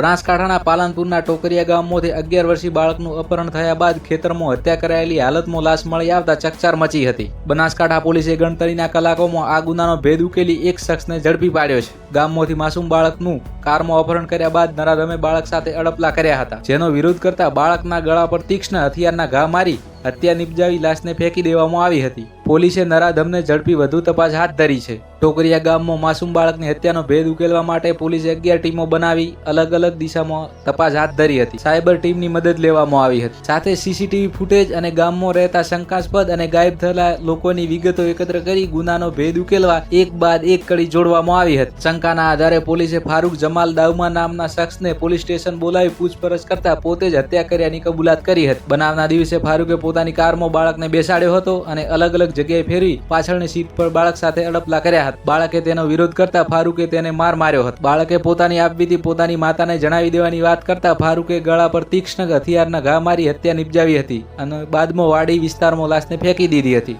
બનાસકાંઠાના પાલનપુરના ટોકરિયા ગામમાંથી અગિયાર વર્ષીય બાળકનું અપહરણ થયા બાદ ખેતરમાં હત્યા કરાયેલી હાલતમાં લાશ મળી આવતા ચકચાર મચી હતી. બનાસકાંઠા પોલીસે ગણતરીના કલાકોમાં આ ગુનાનો ભેદ ઉકેલી એક શખ્સને ઝડપી પાડ્યો છે. ગામમાંથી માસૂમ બાળકનું કારમાં અપહરણ કર્યા બાદ નરાધમે બાળક સાથે અડપલા કર્યા હતા. જેનો વિરોધ કરતા બાળકના ગળા પર તીક્ષ્ણ હથિયારના ઘા મારી હત્યા નિપજાવી લાશને ફેંકી દેવામાં આવી હતી. પોલીસે નરાધમને ઝડપી વધુ તપાસ હાથ ધરી છે. ટોકરિયા ગામમાં માસૂમ બાળકની હત્યાનો ભેદ ઉકેલવા માટે પોલીસે અગિયાર ટીમો બનાવી અલગ અલગ દિશામાં તપાસ હાથ ધરી હતી. સાયબર ટીમની મદદ લેવામાં આવી હતી. સાથે સીસીટીવી ફૂટેજ અને ગામમાં રહેતા શંકાસ્પદ અને ગાયબ થયેલા લોકોની વિગતો એકત્ર કરી ગુનાનો ભેદ ઉકેલવા એક બાદ એક કડી જોડવામાં આવી હતી. શંકાના આધારે પોલીસે ફારૂક જમાલ દાઉમા નામના શખ્સને પોલીસ સ્ટેશન બોલાવી પૂછપરછ કરતા પોતે જ હત્યા કર્યાની કબૂલાત કરી હતી. બનાવના દિવસે ફારૂકે પોતાની કારમાં બાળકને બેસાડ્યો હતો અને અલગ અલગ જગ્યાએ ફેરવી પાછળની સીટ પર બાળક સાથે અડપલા કર્યા હતા. બાળકે તેનો વિરોધ કરતા ફારૂકે તેને માર માર્યો હતો. બાળકે પોતાની આપવીથી પોતાની માતાને જણાવી દેવાની વાત કરતા ફારૂકે ગળા પર તીક્ષ્ણ હથિયારના ઘા મારી હત્યા નિપજાવી હતી અને બાદમાં વાડી વિસ્તારમાં લાશને ફેંકી દીધી હતી.